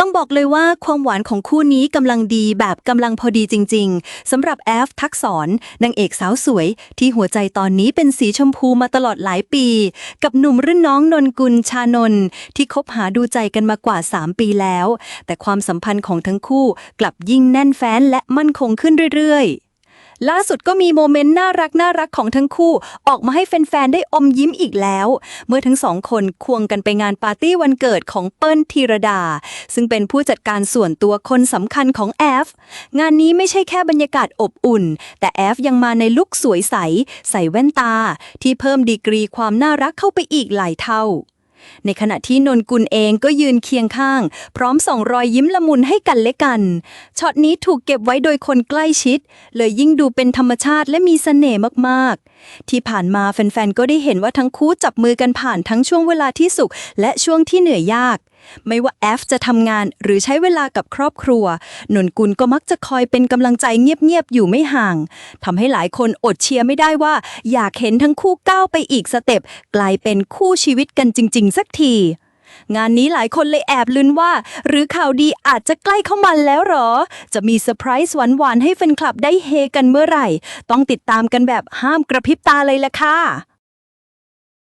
ต้องบอกเลยว่าความหวานของคู่นี้กำลังดีแบบกำลังพอดีจริง ๆสำหรับแอฟทักษรนางเอกสาวสวย ที่หัวใจตอนนี้เป็นสีชมพูมาตลอดหลายปี กับหนุ่มรุ่นน้องนนกุลชานนที่คบหาดูใจกันมากว่า 3 ปีแล้ว แต่ความสัมพันธ์ของทั้งคู่กลับยิ่งแน่นแฟ้นและมั่นคงขึ้นเรื่อยๆ ล่าสุดก็มีโมเมนต์น่ารักน่ารักของทั้งคู่ ออกมาให้แฟนๆ ได้อมยิ้มอีกแล้ว เมื่อทั้งสองคนควงกันไปงานปาร์ตี้วันเกิดของเปิ้ลธีรดา ซึ่งเป็นผู้จัดการส่วนตัวคนสำคัญของแอฟ งานนี้ไม่ใช่แค่บรรยากาศอบอุ่น แต่แอฟยังมาในลุคสวยใส ใส่แว่นตา ที่เพิ่มดีกรีความน่ารักเข้าไปอีกหลายเท่า ในขณะที่นนกุลเองก็ยืนเคียงข้าง พร้อมส่งรอยยิ้มละมุนให้กันและกันช็อตนี้ถูกเก็บไว้โดยคนใกล้ชิด เลยยิ่งดูเป็นธรรมชาติและมีเสน่ห์มากๆ ที่ผ่านมาแฟนๆ ก็ได้เห็นว่าทั้งคู่จับมือกันผ่านทั้งช่วงเวลาที่สุข และช่วงที่เหนื่อยยาก ไม่ว่าแอฟจะทำงานหรือใช้เวลากับครอบครัว นนกุลก็มักจะคอยเป็นกำลังใจเงียบๆอยู่ไม่ห่างทำให้หลายคนอดเชียร์ไม่ได้ว่า อยากเห็นทั้งคู่ก้าวไปอีกสเต็ปกลายเป็นคู่ชีวิตกันจริง ๆ สักที งานนี้หลายคนเลยแอบลุ้นว่า หรือข่าวดีอาจจะใกล้เข้ามาแล้วหรอ จะมีเซอร์ไพรส์หวานๆให้แฟนคลับได้เฮกันเมื่อไหร่ ต้องติดตามกันแบบห้ามกระพริบตาเลยล่ะค่ะ